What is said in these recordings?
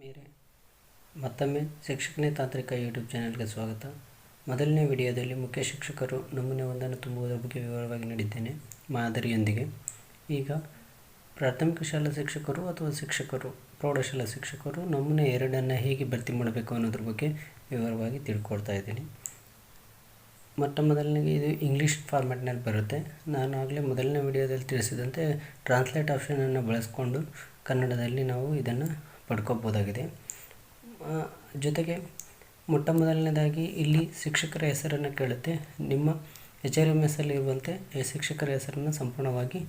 ಮೇರೆ ಮತ್ತೊಮ್ಮೆ ಶಿಕ್ಷಕನೇ ತಾಂತ್ರಿಕ ಯೂಟ್ಯೂಬ್ ಚಾನೆಲ್ಗೆ ಸ್ವಾಗತ. ಮೊದಲನೇ ವಿಡಿಯೋದಲ್ಲಿ ಮುಖ್ಯ ಶಿಕ್ಷಕರು ನಮೂನೆ ಒಂದನ್ನು ತುಂಬುವುದರ ಬಗ್ಗೆ ವಿವರವಾಗಿ ನೀಡಿದ್ದೇನೆ, ಮಾದರಿಯೊಂದಿಗೆ. ಈಗ ಪ್ರಾಥಮಿಕ ಶಾಲಾ ಶಿಕ್ಷಕರು ಅಥವಾ ಶಿಕ್ಷಕರು, ಪ್ರೌಢಶಾಲಾ ಶಿಕ್ಷಕರು ನಮೂನೆ ಎರಡನ್ನು ಹೇಗೆ ಭರ್ತಿ ಮಾಡಬೇಕು ಅನ್ನೋದ್ರ ಬಗ್ಗೆ ವಿವರವಾಗಿ ತಿಳ್ಕೊಳ್ತಾ ಇದ್ದೀನಿ. ಮೊಟ್ಟ ಮೊದಲನೇ ಇದು ಇಂಗ್ಲೀಷ್ ಫಾರ್ಮ್ಯಾಟ್ನಲ್ಲಿ ಬರುತ್ತೆ. ನಾನು ಆಗಲೇ ಮೊದಲನೇ ವಿಡಿಯೋದಲ್ಲಿ ತಿಳಿಸಿದಂತೆ ಟ್ರಾನ್ಸ್ಲೇಟ್ ಆಪ್ಷನನ್ನು ಬಳಸ್ಕೊಂಡು ಕನ್ನಡದಲ್ಲಿ ನಾವು ಇದನ್ನು ಪಡ್ಕೋಬೋದಾಗಿದೆ. ಜೊತೆಗೆ ಮೊಟ್ಟ ಮೊದಲನೇದಾಗಿ ಇಲ್ಲಿ ಶಿಕ್ಷಕರ ಹೆಸರನ್ನು ಕೇಳುತ್ತೆ. ನಿಮ್ಮ ಎಚ್ ಆರ್ ಎಂ ಎಸ್ ಅಲ್ಲಿ ಇರುವಂತೆ ಶಿಕ್ಷಕರ ಹೆಸರನ್ನು ಸಂಪೂರ್ಣವಾಗಿ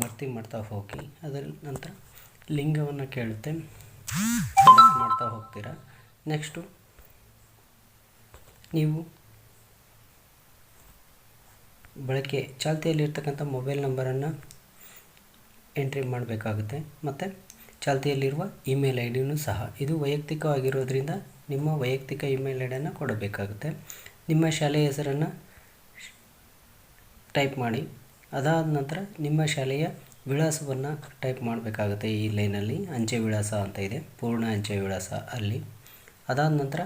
ಭರ್ತಿ ಮಾಡ್ತಾ ಹೋಗಿ. ಅದರ ನಂತರ ಲಿಂಗವನ್ನು ಕೇಳುತ್ತೆ. ಮಾಡ್ತಾ ಹೋಗ್ತೀರಾ. ನೆಕ್ಸ್ಟು, ನೀವು ಬಳಕೆ ಚಾಲ್ತಿಯಲ್ಲಿರ್ತಕ್ಕಂಥ ಮೊಬೈಲ್ ನಂಬರನ್ನು ಎಂಟ್ರಿ ಮಾಡಬೇಕಾಗುತ್ತೆ. ಮತ್ತು ಚಾಲ್ತಿಯಲ್ಲಿರುವ ಇಮೇಲ್ ಐ ಡಿನೂ ಸಹ ಇದು ವೈಯಕ್ತಿಕವಾಗಿರೋದ್ರಿಂದ ನಿಮ್ಮ ವೈಯಕ್ತಿಕ ಇಮೇಲ್ ಐ ಡಿಯನ್ನು ಕೊಡಬೇಕಾಗುತ್ತೆ. ನಿಮ್ಮ ಶಾಲೆಯ ಹೆಸರನ್ನು ಟೈಪ್ ಮಾಡಿ, ಅದಾದ ನಂತರ ನಿಮ್ಮ ಶಾಲೆಯ ವಿಳಾಸವನ್ನು ಟೈಪ್ ಮಾಡಬೇಕಾಗುತ್ತೆ ಈ ಲೈನಲ್ಲಿ. ಅಂಚೆ ವಿಳಾಸ ಅಂತ ಇದೆ, ಪೂರ್ಣ ಅಂಚೆ ವಿಳಾಸ ಅಲ್ಲಿ. ಅದಾದ ನಂತರ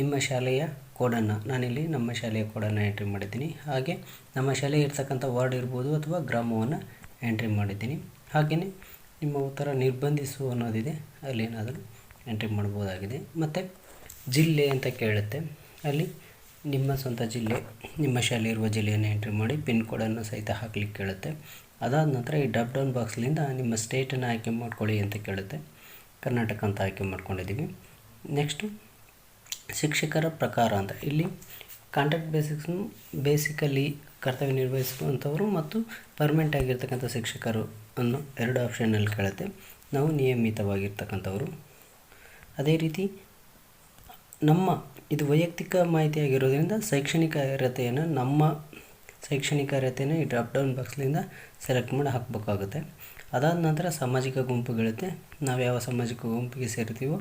ನಿಮ್ಮ ಶಾಲೆಯ ಕೋಡನ್ನು, ನಾನಿಲ್ಲಿ ನಮ್ಮ ಶಾಲೆಯ ಕೋಡನ್ನು ಎಂಟ್ರಿ ಮಾಡಿದ್ದೀನಿ. ಹಾಗೆ ನಮ್ಮ ಶಾಲೆ ಇರ್ತಕ್ಕಂಥ ವಾರ್ಡ್ ಇರ್ಬೋದು ಅಥವಾ ಗ್ರಾಮವನ್ನು ಎಂಟ್ರಿ ಮಾಡಿದ್ದೀನಿ. ಹಾಗೆಯೇ ನಿಮ್ಮ ಉತ್ತರ ನಿರ್ಬಂಧಿಸು ಅನ್ನೋದಿದೆ. ಅಲ್ಲಿ ಏನಾದರೂ ಎಂಟ್ರಿ ಮಾಡ್ಬೋದಾಗಿದೆ. ಮತ್ತು ಜಿಲ್ಲೆ ಅಂತ ಕೇಳುತ್ತೆ. ಅಲ್ಲಿ ನಿಮ್ಮ ಸ್ವಂತ ಜಿಲ್ಲೆ, ನಿಮ್ಮ ಶಾಲೆ ಇರುವ ಜಿಲ್ಲೆಯನ್ನು ಎಂಟ್ರಿ ಮಾಡಿ ಪಿನ್ ಕೋಡನ್ನು ಸಹಿತ ಹಾಕ್ಲಿಕ್ಕೆ ಕೇಳುತ್ತೆ. ಅದಾದ ನಂತರ ಈ ಡ್ರಾಪ್ ಡೌನ್ ಬಾಕ್ಸ್ಲಿಂದ ನಿಮ್ಮ ಸ್ಟೇಟನ್ನು ಆಯ್ಕೆ ಮಾಡ್ಕೊಳ್ಳಿ ಅಂತ ಕೇಳುತ್ತೆ. ಕರ್ನಾಟಕ ಅಂತ ಆಯ್ಕೆ ಮಾಡ್ಕೊಂಡಿದ್ದೀವಿ. ನೆಕ್ಸ್ಟು ಶಿಕ್ಷಕರ ಪ್ರಕಾರ ಅಂತ. ಇಲ್ಲಿ ಕಾಂಟ್ಯಾಕ್ಟ್ ಬೇಸಿಕ್ಸ್ನು ಬೇಸಿಕಲಿ ಕರ್ತವ್ಯ ನಿರ್ವಹಿಸುವಂಥವರು ಮತ್ತು ಪರ್ಮನೆಂಟ್ ಆಗಿರ್ತಕ್ಕಂಥ ಶಿಕ್ಷಕರು ಅನ್ನೋ ಎರಡು ಆಪ್ಷನ್ನಲ್ಲಿ ಕೇಳುತ್ತೆ. ನಾವು ನಿಯಮಿತವಾಗಿರ್ತಕ್ಕಂಥವರು. ಅದೇ ರೀತಿ ನಮ್ಮ ಇದು ವೈಯಕ್ತಿಕ ಮಾಹಿತಿ ಆಗಿರೋದ್ರಿಂದ ಶೈಕ್ಷಣಿಕ ಅರ್ಹತೆಯನ್ನು ನಮ್ಮ ಶೈಕ್ಷಣಿಕ ಅರ್ಹತೆಯನ್ನು ಈ ಡ್ರಾಪ್ ಡೌನ್ ಬಾಕ್ಸ್ಲಿಂದ ಸೆಲೆಕ್ಟ್ ಮಾಡಿ ಹಾಕಬೇಕಾಗುತ್ತೆ. ಅದಾದ ನಂತರ ಸಾಮಾಜಿಕ ಗುಂಪುಗಳಿರುತ್ತೆ ನಾವು ಯಾವ ಸಾಮಾಜಿಕ ಗುಂಪಿಗೆ ಸೇರ್ತೀವೋ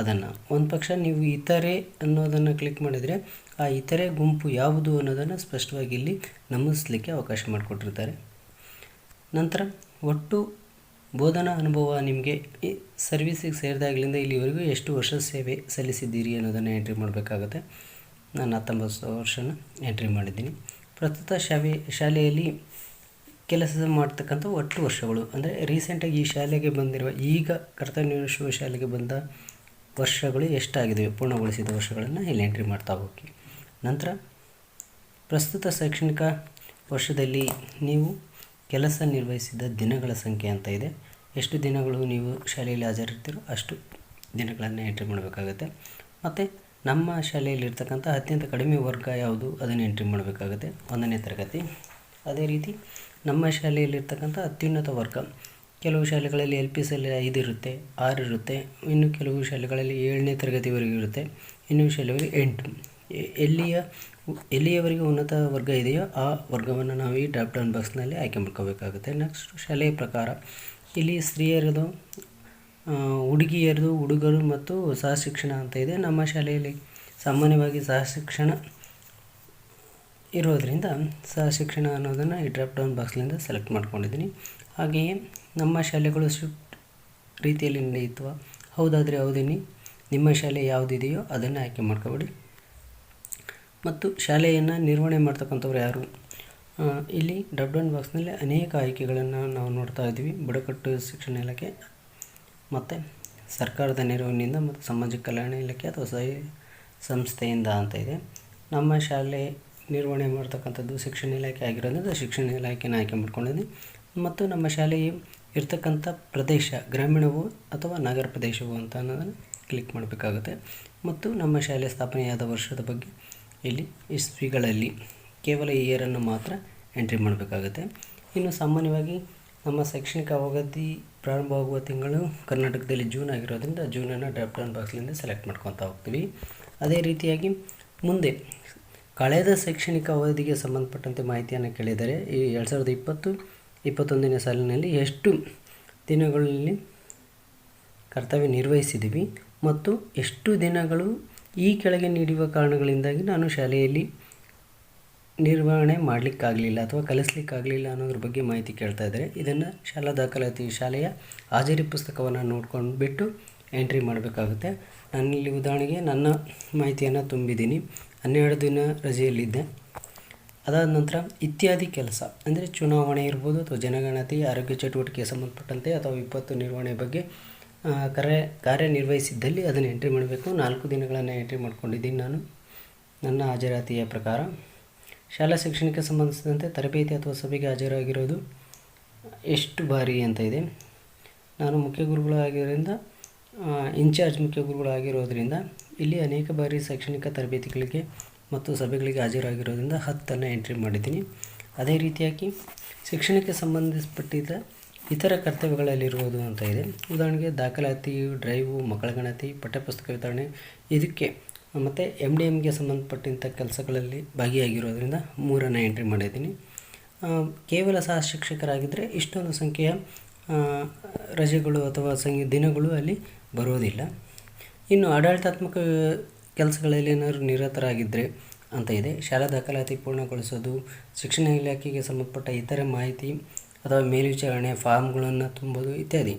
ಅದನ್ನು. ಒಂದು ಪಕ್ಷ ನೀವು ಇತರೆ ಅನ್ನೋದನ್ನು ಕ್ಲಿಕ್ ಮಾಡಿದರೆ ಆ ಇತರೆ ಗುಂಪು ಯಾವುದು ಅನ್ನೋದನ್ನು ಸ್ಪಷ್ಟವಾಗಿ ಇಲ್ಲಿ ನಮೂದಿಸಲಿಕ್ಕೆ ಅವಕಾಶ ಮಾಡಿಕೊಟ್ಟಿರ್ತಾರೆ. ನಂತರ ಒಟ್ಟು ಬೋಧನಾ ಅನುಭವ ನಿಮಗೆ ಈ ಸರ್ವಿಸಿಗೆ ಸೇರಿದಾಗಲಿಂದ ಇಲ್ಲಿವರೆಗೂ ಎಷ್ಟು ವರ್ಷ ಸೇವೆ ಸಲ್ಲಿಸಿದ್ದೀರಿ ಅನ್ನೋದನ್ನು ಎಂಟ್ರಿ ಮಾಡಬೇಕಾಗುತ್ತೆ. ನಾನು ಹತ್ತೊಂಬತ್ತು ವರ್ಷನ ಎಂಟ್ರಿ ಮಾಡಿದ್ದೀನಿ. ಪ್ರಸ್ತುತ ಶಾಲೆ ಶಾಲೆಯಲ್ಲಿ ಕೆಲಸ ಮಾಡ್ತಕ್ಕಂಥ ಒಟ್ಟು ವರ್ಷಗಳು, ಅಂದರೆ ರೀಸೆಂಟಾಗಿ ಈ ಶಾಲೆಗೆ ಬಂದಿರುವ, ಈಗ ಕರ್ತವ್ಯ ನಿರ್ವಹಿಸುವ ಶಾಲೆಗೆ ಬಂದ ವರ್ಷಗಳು ಎಷ್ಟಾಗಿದೆ, ಪೂರ್ಣಗೊಳಿಸಿದ ವರ್ಷಗಳನ್ನು ಇಲ್ಲಿ ಎಂಟ್ರಿ ಮಾಡ್ತಾ ಹೋಗಿ. ನಂತರ ಪ್ರಸ್ತುತ ಶೈಕ್ಷಣಿಕ ವರ್ಷದಲ್ಲಿ ನೀವು ಕೆಲಸ ನಿರ್ವಹಿಸಿದ ದಿನಗಳ ಸಂಖ್ಯೆ ಅಂತ ಇದೆ. ಎಷ್ಟು ದಿನಗಳು ನೀವು ಶಾಲೆಯಲ್ಲಿ ಹಾಜರಿರ್ತೀರೋ ಅಷ್ಟು ದಿನಗಳನ್ನು ಎಂಟ್ರಿ ಮಾಡಬೇಕಾಗುತ್ತೆ. ಮತ್ತು ನಮ್ಮ ಶಾಲೆಯಲ್ಲಿರ್ತಕ್ಕಂಥ ಅತ್ಯಂತ ಕಡಿಮೆ ವರ್ಗ ಯಾವುದು? ಅದನ್ನು ಎಂಟ್ರಿ ಮಾಡಬೇಕಾಗುತ್ತೆ. ಒಂದನೇ ತರಗತಿ. ಅದೇ ರೀತಿ ನಮ್ಮ ಶಾಲೆಯಲ್ಲಿರ್ತಕ್ಕಂಥ ಅತ್ಯುನ್ನತ ವರ್ಗ. ಕೆಲವು ಶಾಲೆಗಳಲ್ಲಿ ಎಲ್ ಪಿ ಎಸ್ಸಲ್ಲಿ ಐದು ಇರುತ್ತೆ, ಆರು ಇರುತ್ತೆ, ಇನ್ನು ಕೆಲವು ಶಾಲೆಗಳಲ್ಲಿ ಏಳನೇ ತರಗತಿವರೆಗೂ ಇರುತ್ತೆ, ಇನ್ನು ಶಾಲೆಯಲ್ಲಿ ಎಂಟು. ಎಲ್ಲಿಯ ಎಲ್ಲಿಯವರೆಗೆ ಉನ್ನತ ವರ್ಗ ಇದೆಯೋ ಆ ವರ್ಗವನ್ನು ನಾವು ಈ ಡ್ರಾಪ್ ಡೌನ್ ಬಾಕ್ಸ್ನಲ್ಲಿ ಆಯ್ಕೆ ಮಾಡ್ಕೋಬೇಕಾಗುತ್ತೆ. ನೆಕ್ಸ್ಟ್ ಶಾಲೆಯ ಪ್ರಕಾರ ಇಲ್ಲಿ ಸ್ತ್ರೀಯರದು ಹುಡುಗಿಯರದು, ಹುಡುಗರು ಮತ್ತು ಸಹ ಶಿಕ್ಷಣ ಅಂತ ಇದೆ. ನಮ್ಮ ಶಾಲೆಯಲ್ಲಿ ಸಾಮಾನ್ಯವಾಗಿ ಸಹ ಶಿಕ್ಷಣ ಇರೋದರಿಂದ ಸಹ ಶಿಕ್ಷಣ ಅನ್ನೋದನ್ನು ಈ ಡ್ರಾಪ್ ಡೌನ್ ಬಾಕ್ಸ್ಲಿಂದ ಸೆಲೆಕ್ಟ್ ಮಾಡ್ಕೊಂಡಿದ್ದೀನಿ. ಹಾಗೆಯೇ ನಮ್ಮ ಶಾಲೆಗಳು ಶಿಫ್ಟ್ ರೀತಿಯಲ್ಲಿ ನಡೆಯುತ್ತವ. ಹೌದಾದರೆ ಹೌದಿನಿ ನಿಮ್ಮ ಶಾಲೆ ಯಾವುದಿದೆಯೋ ಅದನ್ನು ಆಯ್ಕೆ ಮಾಡ್ಕೊಬಿಡಿ. ಮತ್ತು ಶಾಲೆಯನ್ನು ನಿರ್ವಹಣೆ ಮಾಡ್ತಕ್ಕಂಥವ್ರು ಯಾರು? ಇಲ್ಲಿ ಡಬ್ ಡೌನ್ ಬಾಕ್ಸ್ನಲ್ಲಿ ಅನೇಕ ಆಯ್ಕೆಗಳನ್ನು ನಾವು ನೋಡ್ತಾ ಇದ್ದೀವಿ. ಬುಡಕಟ್ಟು ಶಿಕ್ಷಣ ಇಲಾಖೆ, ಮತ್ತು ಸರ್ಕಾರದ ನೆರವಿನಿಂದ ಮತ್ತು ಸಮಾಜ ಕಲ್ಯಾಣ ಇಲಾಖೆ ಅಥವಾ ಸಹ ಸಂಸ್ಥೆಯಿಂದ ಅಂತ ಇದೆ. ನಮ್ಮ ಶಾಲೆ ನಿರ್ವಹಣೆ ಮಾಡ್ತಕ್ಕಂಥದ್ದು ಶಿಕ್ಷಣ ಇಲಾಖೆ ಆಗಿರೋದ್ರಿಂದ ಶಿಕ್ಷಣ ಇಲಾಖೆನ ಆಯ್ಕೆ ಮಾಡ್ಕೊಂಡಿದ್ದೀನಿ. ಮತ್ತು ನಮ್ಮ ಶಾಲೆಯು ಇರ್ತಕ್ಕಂಥ ಪ್ರದೇಶ, ಗ್ರಾಮೀಣವು ಅಥವಾ ನಗರ ಪ್ರದೇಶವು ಅಂತ ಅನ್ನೋದನ್ನು ಕ್ಲಿಕ್ ಮಾಡಬೇಕಾಗುತ್ತೆ. ಮತ್ತು ನಮ್ಮ ಶಾಲೆ ಸ್ಥಾಪನೆಯಾದ ವರ್ಷದ ಬಗ್ಗೆ ಇಲ್ಲಿ ಇಸ್ವಿಗಳಲ್ಲಿ ಕೇವಲ ಇಯರನ್ನು ಮಾತ್ರ ಎಂಟ್ರಿ ಮಾಡಬೇಕಾಗುತ್ತೆ. ಇನ್ನು ಸಾಮಾನ್ಯವಾಗಿ ನಮ್ಮ ಶೈಕ್ಷಣಿಕ ಅವಧಿ ಪ್ರಾರಂಭವಾಗುವ ತಿಂಗಳು ಕರ್ನಾಟಕದಲ್ಲಿ ಜೂನ್ ಆಗಿರೋದ್ರಿಂದ ಜೂನನ್ನು ಡ್ರಾಪ್ ಡೌನ್ ಬಾಕ್ಸ್ಲಿಂದ ಸೆಲೆಕ್ಟ್ ಮಾಡ್ಕೊತಾ ಹೋಗ್ತೀವಿ. ಅದೇ ರೀತಿಯಾಗಿ ಮುಂದೆ ಕಳೆದ ಶೈಕ್ಷಣಿಕ ಅವಧಿಗೆ ಸಂಬಂಧಪಟ್ಟಂತೆ ಮಾಹಿತಿಯನ್ನು ಕೇಳಿದರೆ ಈ ಎರಡು ಸಾವಿರದ ಇಪ್ಪತ್ತು, ಇಪ್ಪತ್ತೊಂದನೇ ಸಾಲಿನಲ್ಲಿ ಎಷ್ಟು ದಿನಗಳಲ್ಲಿ ಕರ್ತವ್ಯ ನಿರ್ವಹಿಸಿದ್ದೀವಿ ಮತ್ತು ಎಷ್ಟು ದಿನಗಳು ಈ ಕೆಳಗೆ ನೀಡುವ ಕಾರಣಗಳಿಂದಾಗಿ ನಾನು ಶಾಲೆಯಲ್ಲಿ ನಿರ್ವಹಣೆ ಮಾಡಲಿಕ್ಕಾಗಲಿಲ್ಲ ಅಥವಾ ಕಲಿಸ್ಲಿಕ್ಕಾಗಲಿಲ್ಲ ಅನ್ನೋದ್ರ ಬಗ್ಗೆ ಮಾಹಿತಿ ಕೇಳ್ತಾ ಇದ್ದಾರೆ. ಇದನ್ನು ಶಾಲಾ ದಾಖಲಾತಿ, ಶಾಲೆಯ ಹಾಜರಿ ಪುಸ್ತಕವನ್ನು ನೋಡ್ಕೊಂಡು ಬಿಟ್ಟು ಎಂಟ್ರಿ ಮಾಡಬೇಕಾಗುತ್ತೆ ನಾನಿಲ್ಲಿ ಉದಾಹರಣೆಗೆ ನನ್ನ ಮಾಹಿತಿಯನ್ನು ತುಂಬಿದ್ದೀನಿ. ಹನ್ನೆರಡು ದಿನ ರಜೆಯಲ್ಲಿದ್ದೆ. ಅದಾದ ನಂತರ ಇತ್ಯಾದಿ ಕೆಲಸ, ಅಂದರೆ ಚುನಾವಣೆ ಇರ್ಬೋದು ಅಥವಾ ಜನಗಣತಿ, ಆರೋಗ್ಯ ಚಟುವಟಿಕೆಗೆ ಸಂಬಂಧಪಟ್ಟಂತೆ ಅಥವಾ ವಿಪತ್ತು ನಿರ್ವಹಣೆ ಬಗ್ಗೆ ಕಾರ್ಯ ಕಾರ್ಯನಿರ್ವಹಿಸಿದ್ದಲ್ಲಿ ಅದನ್ನು ಎಂಟ್ರಿ ಮಾಡಬೇಕು. ನಾಲ್ಕು ದಿನಗಳನ್ನು ಎಂಟ್ರಿ ಮಾಡ್ಕೊಂಡಿದ್ದೀನಿ ನಾನು. ನನ್ನ ಹಾಜರಾತಿಯ ಪ್ರಕಾರ ಶಾಲಾ ಶಿಕ್ಷಣಕ್ಕೆ ಸಂಬಂಧಿಸಿದಂತೆ ತರಬೇತಿ ಅಥವಾ ಸಭೆಗೆ ಹಾಜರಾಗಿರೋದು ಎಷ್ಟು ಬಾರಿ ಅಂತ ಇದೆ. ನಾನು ಮುಖ್ಯ ಗುರುಗಳಾಗಿರೋದ್ರಿಂದ ಇನ್ಚಾರ್ಜ್ ಮುಖ್ಯ ಗುರುಗಳಾಗಿರೋದ್ರಿಂದ ಇಲ್ಲಿ ಅನೇಕ ಬಾರಿ ಶೈಕ್ಷಣಿಕ ತರಬೇತಿಗಳಿಗೆ ಮತ್ತು ಸಭೆಗಳಿಗೆ ಹಾಜರಾಗಿರೋದ್ರಿಂದ ಹತ್ತನ್ನು ಎಂಟ್ರಿ ಮಾಡಿದ್ದೀನಿ. ಅದೇ ರೀತಿಯಾಗಿ ಶಿಕ್ಷಣಕ್ಕೆ ಸಂಬಂಧಿಸಿಪಟ್ಟಿದ್ದ ಇತರ ಕರ್ತವ್ಯಗಳಲ್ಲಿರುವುದು ಅಂತ ಇದೆ. ಉದಾಹರಣೆಗೆ ದಾಖಲಾತಿ, ಡ್ರೈವು, ಮಕ್ಕಳ ಗಣತಿ, ಪಠ್ಯಪುಸ್ತಕ ವಿತರಣೆ, ಇದಕ್ಕೆ ಮತ್ತು ಎಂ ಡಿ ಎಮ್ಗೆ ಸಂಬಂಧಪಟ್ಟಂಥ ಕೆಲಸಗಳಲ್ಲಿ ಭಾಗಿಯಾಗಿರೋದ್ರಿಂದ ಮೂರನ್ನು ಎಂಟ್ರಿ ಮಾಡಿದ್ದೀನಿ. ಕೇವಲ ಸಹ ಶಿಕ್ಷಕರಾಗಿದ್ದರೆ ಇಷ್ಟೊಂದು ಸಂಖ್ಯೆಯ ರಜೆಗಳು ಅಥವಾ ಸಂಖ್ಯೆ ದಿನಗಳು ಅಲ್ಲಿ ಬರೋದಿಲ್ಲ ಇನ್ನು ಆಡಳಿತಾತ್ಮಕ ಕೆಲಸಗಳಲ್ಲಿ ಏನಾದರೂ ನಿರತರಾಗಿದ್ದರೆ ಅಂತ ಇದೆ. ಶಾಲಾ ದಾಖಲಾತಿ ಪೂರ್ಣಗೊಳಿಸೋದು, ಶಿಕ್ಷಣ ಇಲಾಖೆಗೆ ಸಂಬಂಧಪಟ್ಟ ಇತರ ಮಾಹಿತಿ ಅಥವಾ ಮೇಲ್ವಿಚಾರಣೆ ಫಾರ್ಮ್ಗಳನ್ನು ತುಂಬೋದು ಇತ್ಯಾದಿ.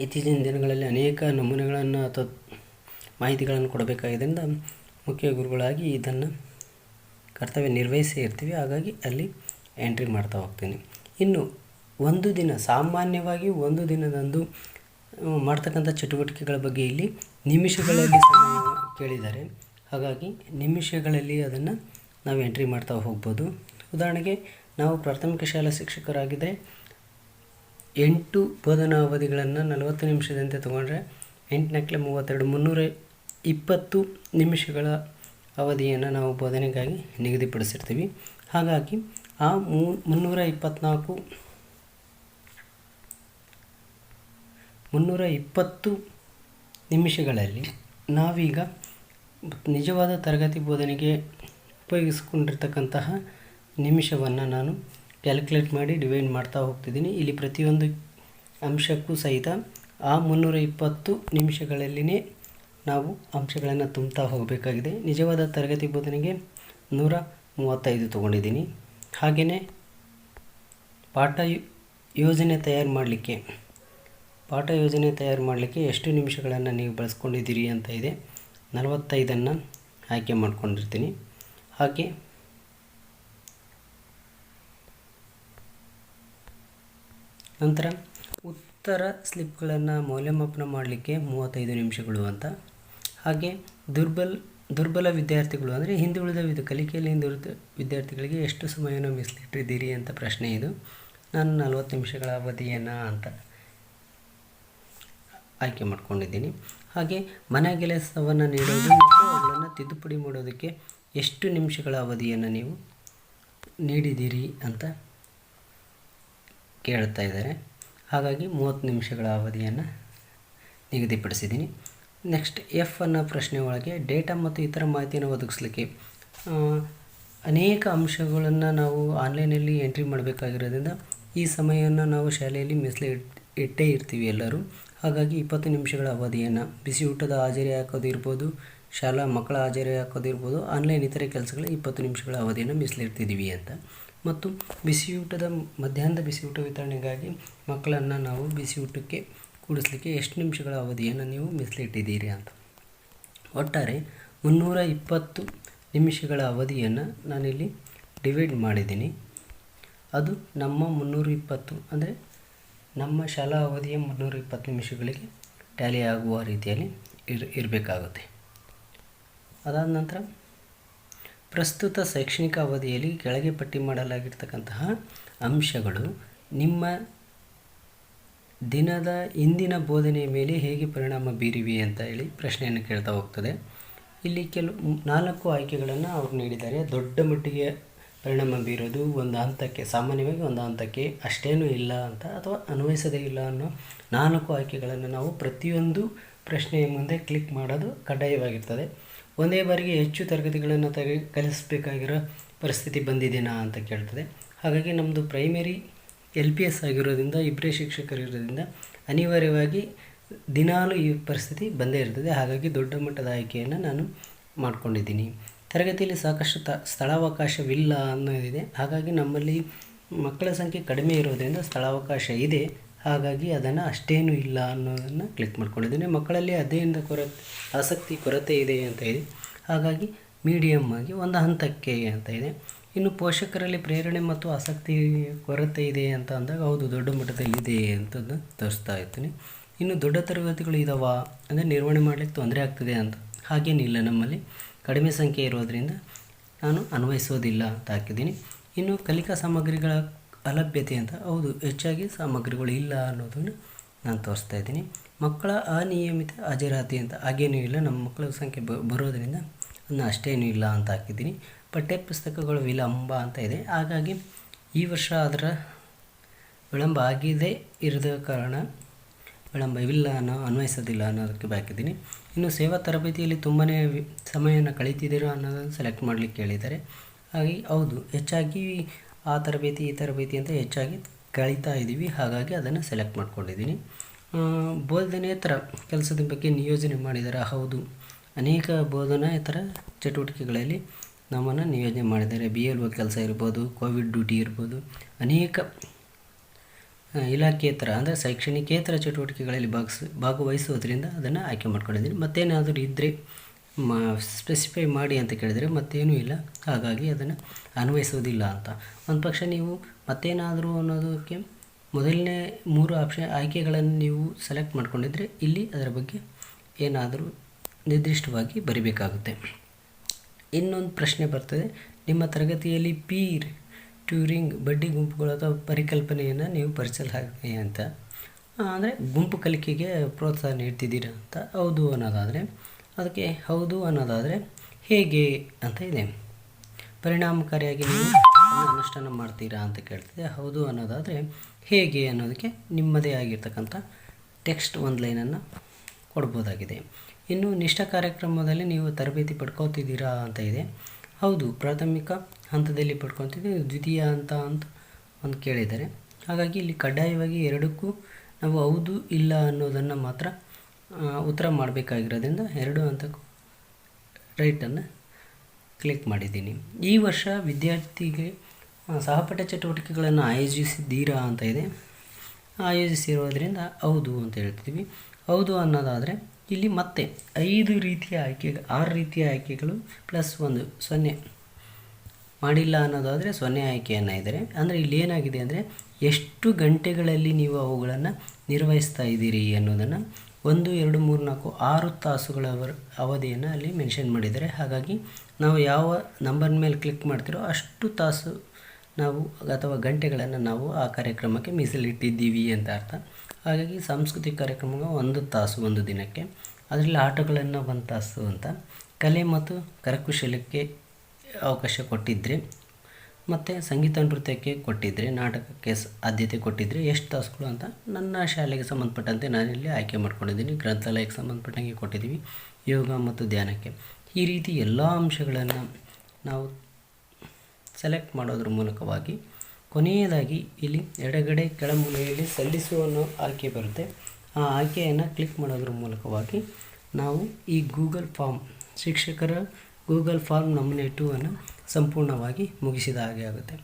ಇತ್ತೀಚಿನ ದಿನಗಳಲ್ಲಿ ಅನೇಕ ನಮೂನೆಗಳನ್ನು ಅಥವಾ ಮಾಹಿತಿಗಳನ್ನು ಕೊಡಬೇಕಾಗಿದ್ದರಿಂದ ಮುಖ್ಯ ಗುರುಗಳಾಗಿ ಇದನ್ನು ಕರ್ತವ್ಯ ನಿರ್ವಹಿಸೇ ಇರ್ತೀವಿ. ಹಾಗಾಗಿ ಅಲ್ಲಿ ಎಂಟ್ರಿ ಮಾಡ್ತಾ ಹೋಗ್ತೀನಿ. ಇನ್ನು ಒಂದು ದಿನ, ಸಾಮಾನ್ಯವಾಗಿ ಒಂದು ದಿನದಂದು ಮಾಡ್ತಕ್ಕಂಥ ಚಟುವಟಿಕೆಗಳ ಬಗ್ಗೆ ಇಲ್ಲಿ ನಿಮಿಷಗಳಲ್ಲಿ ಕೇಳಿದ್ದಾರೆ. ಹಾಗಾಗಿ ನಿಮಿಷಗಳಲ್ಲಿ ಅದನ್ನು ನಾವು ಎಂಟ್ರಿ ಮಾಡ್ತಾ ಹೋಗ್ಬೋದು. ಉದಾಹರಣೆಗೆ ನಾವು ಪ್ರಾಥಮಿಕ ಶಾಲಾ ಶಿಕ್ಷಕರಾಗಿದ್ದರೆ ಎಂಟು ಬೋಧನಾ ಅವಧಿಗಳನ್ನು ನಲವತ್ತು ನಿಮಿಷದಂತೆ ತೊಗೊಂಡ್ರೆ ಎಂಟು ನಕ್ಲೆ ಮೂವತ್ತೆರಡು ಮುನ್ನೂರ ಇಪ್ಪತ್ತು ನಿಮಿಷಗಳ ಅವಧಿಯನ್ನು ನಾವು ಬೋಧನೆಗಾಗಿ ನಿಗದಿಪಡಿಸಿರ್ತೀವಿ. ಹಾಗಾಗಿ ಆ ಮೂ, ಮುನ್ನೂರ ಇಪ್ಪತ್ತ್ನಾಲ್ಕು ಮುನ್ನೂರ ಇಪ್ಪತ್ತು ನಿಮಿಷಗಳಲ್ಲಿ ನಾವೀಗ ನಿಜವಾದ ತರಗತಿ ಬೋಧನೆಗೆ ಉಪಯೋಗಿಸ್ಕೊಂಡಿರ್ತಕ್ಕಂತಹ ನಿಮಿಷವನ್ನು ನಾನು ಕ್ಯಾಲ್ಕುಲೇಟ್ ಮಾಡಿ ಡಿವೈಡ್ ಮಾಡ್ತಾ ಹೋಗ್ತಿದ್ದೀನಿ. ಇಲ್ಲಿ ಪ್ರತಿಯೊಂದು ಅಂಶಕ್ಕೂ ಸಹಿತ ಆ ಮುನ್ನೂರ ಇಪ್ಪತ್ತು ನಿಮಿಷಗಳಲ್ಲಿನೇ ನಾವು ಅಂಶಗಳನ್ನು ತುಂಬ್ತಾ ಹೋಗಬೇಕಾಗಿದೆ. ನಿಜವಾದ ತರಗತಿ ಬೋಧನೆಗೆ ನೂರ ಮೂವತ್ತೈದು ತೊಗೊಂಡಿದ್ದೀನಿ. ಹಾಗೆಯೇ ಪಾಠ ಯೋಜನೆ ತಯಾರು ಮಾಡಲಿಕ್ಕೆ, ಪಾಠ ಯೋಜನೆ ತಯಾರು ಮಾಡಲಿಕ್ಕೆ ಎಷ್ಟು ನಿಮಿಷಗಳನ್ನು ನೀವು ಬಳಸ್ಕೊಂಡಿದ್ದೀರಿ ಅಂತ ಇದೆ. ನಲವತ್ತೈದನ್ನು ಆಯ್ಕೆ ಮಾಡ್ಕೊಂಡಿರ್ತೀನಿ. ಹಾಗೆ ನಂತರ ಉತ್ತರ ಸ್ಲಿಪ್ಗಳನ್ನು ಮೌಲ್ಯಮಾಪನ ಮಾಡಲಿಕ್ಕೆ ಮೂವತ್ತೈದು ನಿಮಿಷಗಳು ಅಂತ. ಹಾಗೆ ದುರ್ಬಲ್, ದುರ್ಬಲ ವಿದ್ಯಾರ್ಥಿಗಳು ಅಂದರೆ ಹಿಂದುಳಿದ ವಿದ್ಯ ಕಲಿಕೆಯಲ್ಲಿ ಹಿಂದುಳಿದ ವಿದ್ಯಾರ್ಥಿಗಳಿಗೆ ಎಷ್ಟು ಸಮಯವನ್ನು ಮೀಸಲಿಟ್ಟಿದ್ದೀರಿ ಅಂತ ಪ್ರಶ್ನೆ ಇದು. ನಾನು ನಲವತ್ತು ನಿಮಿಷಗಳ ಅವಧಿಯನ್ನು ಅಂತ ಆಯ್ಕೆ ಮಾಡ್ಕೊಂಡಿದ್ದೀನಿ. ಹಾಗೆ ಮನೆ ಕೆಲಸವನ್ನು ನೀಡೋದು ಮತ್ತು ಅವುಗಳನ್ನು ತಿದ್ದುಪಡಿ ಮಾಡೋದಕ್ಕೆ ಎಷ್ಟು ನಿಮಿಷಗಳ ಅವಧಿಯನ್ನು ನೀವು ನೀಡಿದ್ದೀರಿ ಅಂತ ಕೇಳ್ತಾ ಇದ್ದಾರೆ. ಹಾಗಾಗಿ ಮೂವತ್ತು ನಿಮಿಷಗಳ ಅವಧಿಯನ್ನು ನಿಗದಿಪಡಿಸಿದ್ದೀನಿ. ನೆಕ್ಸ್ಟ್ ಎಫ್ ಅನ್ನೋ ಪ್ರಶ್ನೆ ಒಳಗೆ ಡೇಟಾ ಮತ್ತು ಇತರ ಮಾಹಿತಿಯನ್ನು ಒದಗಿಸ್ಲಿಕ್ಕೆ ಅನೇಕ ಅಂಶಗಳನ್ನು ನಾವು ಆನ್ಲೈನಲ್ಲಿ ಎಂಟ್ರಿ ಮಾಡಬೇಕಾಗಿರೋದ್ರಿಂದ ಈ ಸಮಯವನ್ನು ನಾವು ಶಾಲೆಯಲ್ಲಿ ಮೀಸಲು ಇಟ್, ಇಟ್ಟೇ ಇರ್ತೀವಿ ಎಲ್ಲರೂ. ಹಾಗಾಗಿ ಇಪ್ಪತ್ತು ನಿಮಿಷಗಳ ಅವಧಿಯನ್ನು ಬಿಸಿ ಊಟದ ಹಾಜರಿ ಹಾಕೋದಿರ್ಬೋದು ಶಾಲಾ ಮಕ್ಕಳ ಹಾಜರಿ ಹಾಕೋದಿರ್ಬೋದು ಆನ್ಲೈನ್ ಇತರೆ ಕೆಲಸಗಳ ಇಪ್ಪತ್ತು ನಿಮಿಷಗಳ ಅವಧಿಯನ್ನು ಮೀಸಲಿಡ್ತಿದ್ದೀವಿ ಅಂತ. ಮತ್ತು ಬಿಸಿಯೂಟದ ಮಧ್ಯಾಹ್ನದ ಬಿಸಿಯೂಟ ವಿತರಣೆಗಾಗಿ ಮಕ್ಕಳನ್ನು ನಾವು ಬಿಸಿಯೂಟಕ್ಕೆ ಕೂಡಿಸ್ಲಿಕ್ಕೆ ಎಷ್ಟು ನಿಮಿಷಗಳ ಅವಧಿಯನ್ನು ನೀವು ಮೀಸಲಿಟ್ಟಿದ್ದೀರಿ ಅಂತ. ಒಟ್ಟಾರೆ ಮುನ್ನೂರ ಇಪ್ಪತ್ತು ನಿಮಿಷಗಳ ಅವಧಿಯನ್ನು ನಾನಿಲ್ಲಿ ಡಿವೈಡ್ ಮಾಡಿದ್ದೀನಿ. ಅದು ನಮ್ಮ ಮುನ್ನೂರ ಇಪ್ಪತ್ತು ಅಂದರೆ ನಮ್ಮ ಶಾಲಾ ಅವಧಿಯ ಮುನ್ನೂರ ಇಪ್ಪತ್ತು ನಿಮಿಷಗಳಿಗೆ ಟ್ಯಾಲಿ ಆಗುವ ರೀತಿಯಲ್ಲಿ ಇರ್, ಇರಬೇಕಾಗುತ್ತೆ. ಅದಾದ ನಂತರ ಪ್ರಸ್ತುತ ಶೈಕ್ಷಣಿಕ ಅವಧಿಯಲ್ಲಿ ಕೆಳಗೆ ಪಟ್ಟಿ ಮಾಡಲಾಗಿರ್ತಕ್ಕಂತಹ ಅಂಶಗಳು ನಿಮ್ಮ ದಿನದ ಇಂದಿನ ಬೋಧನೆಯ ಮೇಲೆ ಹೇಗೆ ಪರಿಣಾಮ ಬೀರಿವೆ ಅಂತ ಹೇಳಿ ಪ್ರಶ್ನೆಯನ್ನು ಕೇಳ್ತಾ ಹೋಗ್ತದೆ. ಇಲ್ಲಿ ಕೆಲವು ನಾಲ್ಕು ಆಯ್ಕೆಗಳನ್ನು ಅವರು ನೀಡಿದ್ದಾರೆ. ದೊಡ್ಡ ಮಟ್ಟಿಗೆ ಪರಿಣಾಮ ಬೀರೋದು ಒಂದು ಹಂತಕ್ಕೆ, ಸಾಮಾನ್ಯವಾಗಿ ಒಂದು ಹಂತಕ್ಕೆ ಅಷ್ಟೇನೂ ಇಲ್ಲ ಅಂತ ಅಥವಾ ಅನ್ವಯಿಸದೇ ಇಲ್ಲ ಅನ್ನೋ ನಾಲ್ಕು ಆಯ್ಕೆಗಳನ್ನು ನಾವು ಪ್ರತಿಯೊಂದು ಪ್ರಶ್ನೆಯ ಮುಂದೆ ಕ್ಲಿಕ್ ಮಾಡೋದು ಕಡ್ಡಾಯವಾಗಿರ್ತದೆ. ಒಂದೇ ಬಾರಿಗೆ ಹೆಚ್ಚು ತರಗತಿಗಳನ್ನು ತೆಗೆ, ಕಲಿಸಬೇಕಾಗಿರೋ ಪರಿಸ್ಥಿತಿ ಬಂದಿದೆಯಾ ಅಂತ ಕೇಳ್ತದೆ. ಹಾಗಾಗಿ ನಮ್ಮದು ಪ್ರೈಮರಿ ಎಲ್ ಪಿ ಎಸ್ ಆಗಿರೋದ್ರಿಂದ ಇಬ್ಬರೇ ಶಿಕ್ಷಕರಿರೋದ್ರಿಂದ ಅನಿವಾರ್ಯವಾಗಿ ದಿನಾಲೂ ಈ ಪರಿಸ್ಥಿತಿ ಬಂದೇ ಇರ್ತದೆ. ಹಾಗಾಗಿ ದೊಡ್ಡ ಮಟ್ಟದ ಆಯ್ಕೆಯನ್ನು ನಾನು ಮಾಡ್ಕೊಂಡಿದ್ದೀನಿ. ತರಗತಿಯಲ್ಲಿ ಸಾಕಷ್ಟು ತ, ಸ್ಥಳಾವಕಾಶವಿಲ್ಲ ಅನ್ನೋದಿದೆ. ಹಾಗಾಗಿ ನಮ್ಮಲ್ಲಿ ಮಕ್ಕಳ ಸಂಖ್ಯೆ ಕಡಿಮೆ ಇರೋದರಿಂದ ಸ್ಥಳಾವಕಾಶ ಇದೆ. ಹಾಗಾಗಿ ಅದನ್ನು ಅಷ್ಟೇನು ಇಲ್ಲ ಅನ್ನೋದನ್ನು ಕ್ಲಿಕ್ ಮಾಡ್ಕೊಂಡಿದ್ದೀನಿ. ಮಕ್ಕಳಲ್ಲಿ ಅಧ್ಯಯನದ ಕೊರತೆ ಆಸಕ್ತಿ, ಕೊರತೆ ಇದೆ ಅಂತ ಇದೆ. ಹಾಗಾಗಿ ಮೀಡಿಯಮ್ ಆಗಿ ಒಂದು ಹಂತಕ್ಕೆ ಅಂತ ಇದೆ. ಇನ್ನು ಪೋಷಕರಲ್ಲಿ ಪ್ರೇರಣೆ ಮತ್ತು ಆಸಕ್ತಿ, ಕೊರತೆ ಇದೆ ಅಂತ ಅಂದಾಗ ಹೌದು, ದೊಡ್ಡ ಮಟ್ಟದಲ್ಲಿ ಇದೆ ಅಂತದ್ದು ತೋರಿಸ್ತಾ ಇರ್ತೀನಿ. ಇನ್ನು ದೊಡ್ಡ ತರಗತಿಗಳು ಇದಾವ ಅಂದರೆ ನಿರ್ವಹಣೆ ಮಾಡಲಿಕ್ಕೆ ತೊಂದರೆ ಆಗ್ತದೆ ಅಂತ ಹಾಗೇನಿಲ್ಲ ನಮ್ಮಲ್ಲಿ. ಕಡಿಮೆ ಸಂಖ್ಯೆ ಇರೋದರಿಂದ ನಾನು ಅನ್ವಯಿಸೋದಿಲ್ಲ ಅಂತ ಹಾಕಿದ್ದೀನಿ. ಇನ್ನು ಕಲಿಕಾ ಸಾಮಗ್ರಿಗಳ ಅಲಭ್ಯತೆ ಅಂತ. ಹೌದು, ಹೆಚ್ಚಾಗಿ ಸಾಮಗ್ರಿಗಳು ಇಲ್ಲ ಅನ್ನೋದನ್ನು ನಾನು ತೋರಿಸ್ತಾ ಇದ್ದೀನಿ. ಮಕ್ಕಳ ಅನಿಯಮಿತ ಹಾಜರಾತಿ ಅಂತ ಹಾಗೇನೂ ಇಲ್ಲ. ನಮ್ಮ ಮಕ್ಕಳ ಸಂಖ್ಯೆ ಬ, ಬರೋದರಿಂದ ಅದನ್ನ ಅಷ್ಟೇನೂ ಇಲ್ಲ ಅಂತ ಹಾಕಿದ್ದೀನಿ. ಪಠ್ಯ ಪುಸ್ತಕಗಳು ವಿಳಂಬ ಅಂತ ಇದೆ. ಹಾಗಾಗಿ ಈ ವರ್ಷ ಅದರ ವಿಳಂಬ ಆಗಿದೆ ಇರದ ಕಾರಣ ವಿಳಂಬವಿಲ್ಲ ಅನ್ನೋ, ಅನ್ವಯಿಸೋದಿಲ್ಲ ಅನ್ನೋದಕ್ಕೆ ಹಾಕಿದ್ದೀನಿ ಇನ್ನು ಸೇವಾ ತರಬೇತಿಯಲ್ಲಿ ತುಂಬಾ ಸಮಯವನ್ನು ಕಳೀತಿದ್ದೀರೋ ಅನ್ನೋದನ್ನು ಸೆಲೆಕ್ಟ್ ಮಾಡಲಿಕ್ಕೆ ಹೇಳಿದ್ದಾರೆ. ಹಾಗೆ ಹೌದು, ಹೆಚ್ಚಾಗಿ ಆ ತರಬೇತಿ, ಈ ತರಬೇತಿ ಅಂತ ಹೆಚ್ಚಾಗಿ ಕಳೀತಾ ಇದ್ದೀವಿ ಹಾಗಾಗಿ ಅದನ್ನು ಸೆಲೆಕ್ಟ್ ಮಾಡ್ಕೊಂಡಿದ್ದೀನಿ. ಬೋಧನೇತರ ಕೆಲಸದ ಬಗ್ಗೆ ನಿಯೋಜನೆ ಮಾಡಿದ್ದಾರೆ ಹೌದು. ಅನೇಕ ಬೋಧನೇತರ ಚಟುವಟಿಕೆಗಳಲ್ಲಿ ನಮ್ಮನ್ನು ನಿಯೋಜನೆ ಮಾಡಿದ್ದಾರೆ. ಬಿ ಎಲ್ ಒ ಕೆಲಸ ಇರ್ಬೋದು ಕೋವಿಡ್ ಡ್ಯೂಟಿ ಇರ್ಬೋದು. ಅನೇಕ ಇಲಾಖೇತರ ಅಂದರೆ ಶೈಕ್ಷಣಿಕೇತರ ಚಟುವಟಿಕೆಗಳಲ್ಲಿ ಭಾಗಿಸ್, ಭಾಗವಹಿಸುವುದರಿಂದ ಅದನ್ನು ಆಯ್ಕೆ ಮಾಡ್ಕೊಂಡಿದ್ದೀನಿ. ಮತ್ತೇನಾದರೂ ಇದ್ದರೆ ಮ ಸ್ಪೆಸಿಫೈ ಮಾಡಿ ಅಂತ ಕೇಳಿದರೆ ಮತ್ತೇನೂ ಇಲ್ಲ. ಹಾಗಾಗಿ ಅದನ್ನು ಅನ್ವಯಿಸೋದಿಲ್ಲ ಅಂತ. ಒಂದು ಪಕ್ಷ ನೀವು ಮತ್ತೇನಾದರೂ ಅನ್ನೋದಕ್ಕೆ ಮೊದಲನೇ ಮೂರು ಆಪ್ಷನ್ ಆಯ್ಕೆಗಳನ್ನು ನೀವು ಸೆಲೆಕ್ಟ್ ಮಾಡ್ಕೊಂಡಿದ್ರೆ ಇಲ್ಲಿ ಅದರ ಬಗ್ಗೆ ಏನಾದರೂ ನಿರ್ದಿಷ್ಟವಾಗಿ ಬರಿಬೇಕಾಗುತ್ತೆ. ಇನ್ನೊಂದು ಪ್ರಶ್ನೆ ಬರ್ತದೆ. ನಿಮ್ಮ ತರಗತಿಯಲ್ಲಿ ಪೀರ್ ಟ್ಯೂರಿಂಗ್ ಬಡ್ಡಿ ಗುಂಪುಗಳು ಅಥವಾ ಪರಿಕಲ್ಪನೆಯನ್ನು ನೀವು ಪರಿಚಯಿಸಲಾಗಿ ಅಂತ. ಅಂದರೆ ಗುಂಪು ಕಲಿಕೆಗೆ ಪ್ರೋತ್ಸಾಹ ನೀಡ್ತಿದ್ದೀರಾ ಅಂತ. ಹೌದು ಅನ್ನೋದಾದರೆ ಅದಕ್ಕೆ ಹೌದು ಅನ್ನೋದಾದರೆ ಹೇಗೆ ಅಂತ ಇದೆ. ಪರಿಣಾಮಕಾರಿಯಾಗಿ ನೀವು ಅನುಷ್ಠಾನ ಮಾಡ್ತೀರಾ ಅಂತ ಕೇಳ್ತಿದೆ. ಹೌದು ಅನ್ನೋದಾದರೆ ಹೇಗೆ ಅನ್ನೋದಕ್ಕೆ ನಿಮ್ಮದೇ ಆಗಿರ್ತಕ್ಕಂಥ ಟೆಕ್ಸ್ಟ್ ಒಂದು ಲೈನನ್ನು ಕೊಡ್ಬೋದಾಗಿದೆ. ಇನ್ನು ನಿಷ್ಠ ಕಾರ್ಯಕ್ರಮದಲ್ಲಿ ನೀವು ತರಬೇತಿ ಪಡ್ಕೋತಿದ್ದೀರಾ ಅಂತ ಇದೆ. ಹೌದು, ಪ್ರಾಥಮಿಕ ಹಂತದಲ್ಲಿ ಪಡ್ಕೊತಿದ್ದೀವಿ, ದ್ವಿತೀಯ ಹಂತ ಅಂತ ಒಂದು ಕೇಳಿದ್ದಾರೆ. ಹಾಗಾಗಿ ಇಲ್ಲಿ ಕಡ್ಡಾಯವಾಗಿ ಎರಡಕ್ಕೂ ನಾವು ಹೌದು ಇಲ್ಲ ಅನ್ನೋದನ್ನು ಮಾತ್ರ ಉತ್ತರ ಮಾಡಬೇಕಾಗಿರೋದ್ರಿಂದ ಎರಡು ಅಂತ ರೈಟನ್ನು ಕ್ಲಿಕ್ ಮಾಡಿದ್ದೀನಿ. ಈ ವರ್ಷ ವಿದ್ಯಾರ್ಥಿಗೆ ಸಹಪಾಠ ಚಟುವಟಿಕೆಗಳನ್ನು ಆಯೋಜಿಸಿದ್ದೀರಾ ಅಂತ ಇದೆ. ಆಯೋಜಿಸಿರೋದ್ರಿಂದ ಹೌದು ಅಂತ ಹೇಳ್ತೀವಿ. ಹೌದು ಅನ್ನೋದಾದರೆ ಇಲ್ಲಿ ಮತ್ತೆ ಐದು ರೀತಿಯ ಆಯ್ಕೆ, ಆರು ರೀತಿಯ ಆಯ್ಕೆಗಳು ಪ್ಲಸ್ ಒಂದು ಸೊನ್ನೆ ಮಾಡಿಲ್ಲ ಅನ್ನೋದಾದರೆ ಸೊನ್ನೆ ಆಯ್ಕೆಯನ್ನು ಇದ್ದಾರೆ. ಅಂದರೆ ಇಲ್ಲಿ ಏನಾಗಿದೆ ಅಂದರೆ ಎಷ್ಟು ಗಂಟೆಗಳಲ್ಲಿ ನೀವು ಅವುಗಳನ್ನು ನಿರ್ವಹಿಸ್ತಾ ಇದ್ದೀರಿ ಅನ್ನೋದನ್ನು ಒಂದು, ಎರಡು, ಮೂರು, ನಾಲ್ಕು, ಆರು ತಾಸುಗಳ ಅವಧಿಯನ್ನು ಅಲ್ಲಿ ಮೆನ್ಷನ್ ಮಾಡಿದ್ದಾರೆ. ಹಾಗಾಗಿ ನಾವು ಯಾವ ನಂಬರ್ ಮೇಲೆ ಕ್ಲಿಕ್ ಮಾಡ್ತಿರೋ ಅಷ್ಟು ತಾಸು ನಾವು ಅಥವಾ ಗಂಟೆಗಳನ್ನು ನಾವು ಆ ಕಾರ್ಯಕ್ರಮಕ್ಕೆ ಮೀಸಲಿಟ್ಟಿದ್ದೀವಿ ಅಂತ ಅರ್ಥ. ಹಾಗಾಗಿ ಸಾಂಸ್ಕೃತಿಕ ಕಾರ್ಯಕ್ರಮ ಒಂದು ತಾಸು, ಒಂದು ದಿನಕ್ಕೆ. ಅದರಲ್ಲಿ ಆಟಗಳನ್ನು ಒಂದು ತಾಸು ಅಂತ. ಕಲೆ ಮತ್ತು ಕರಕುಶಲಕ್ಕೆ ಅವಕಾಶ ಕೊಟ್ಟಿದ್ದರೆ ಮತ್ತು ಸಂಗೀತ ನೃತ್ಯಕ್ಕೆ ಕೊಟ್ಟಿದ್ದರೆ ನಾಟಕಕ್ಕೆ ಆದ್ಯತೆ ಕೊಟ್ಟಿದ್ದರೆ ಎಷ್ಟು ತಾಸುಗಳು ಅಂತ ನನ್ನ ಶಾಲೆಗೆ ಸಂಬಂಧಪಟ್ಟಂತೆ ನಾನಿಲ್ಲಿ ಆಯ್ಕೆ ಮಾಡ್ಕೊಂಡಿದ್ದೀನಿ, ಗ್ರಂಥಾಲಯಕ್ಕೆ ಸಂಬಂಧಪಟ್ಟಂಗೆ ಕೊಟ್ಟಿದ್ದೀವಿ, ಯೋಗ ಮತ್ತು ಧ್ಯಾನಕ್ಕೆ. ಈ ರೀತಿ ಎಲ್ಲ ಅಂಶಗಳನ್ನು ನಾವು ಸೆಲೆಕ್ಟ್ ಮಾಡೋದ್ರ ಮೂಲಕವಾಗಿ ಕೊನೆಯದಾಗಿ ಇಲ್ಲಿ ಎಡಗಡೆ ಕೆಳಮೂಲೆಯಲ್ಲಿ ಸಲ್ಲಿಸು ಅನ್ನೋ ಆಯ್ಕೆ ಬರುತ್ತೆ. ಆ ಆಯ್ಕೆಯನ್ನು ಕ್ಲಿಕ್ ಮಾಡೋದ್ರ ಮೂಲಕವಾಗಿ ನಾವು ಈ ಗೂಗಲ್ ಫಾರ್ಮ್ ಶಿಕ್ಷಕರ ಗೂಗಲ್ ಫಾರ್ಮ್ ನಮೂನೆ ಟೂ ಅನ್ನು ಸಂಪೂರ್ಣವಾಗಿ ಮುಗಿಸಿದ ಹಾಗೆ ಆಗುತ್ತೆ.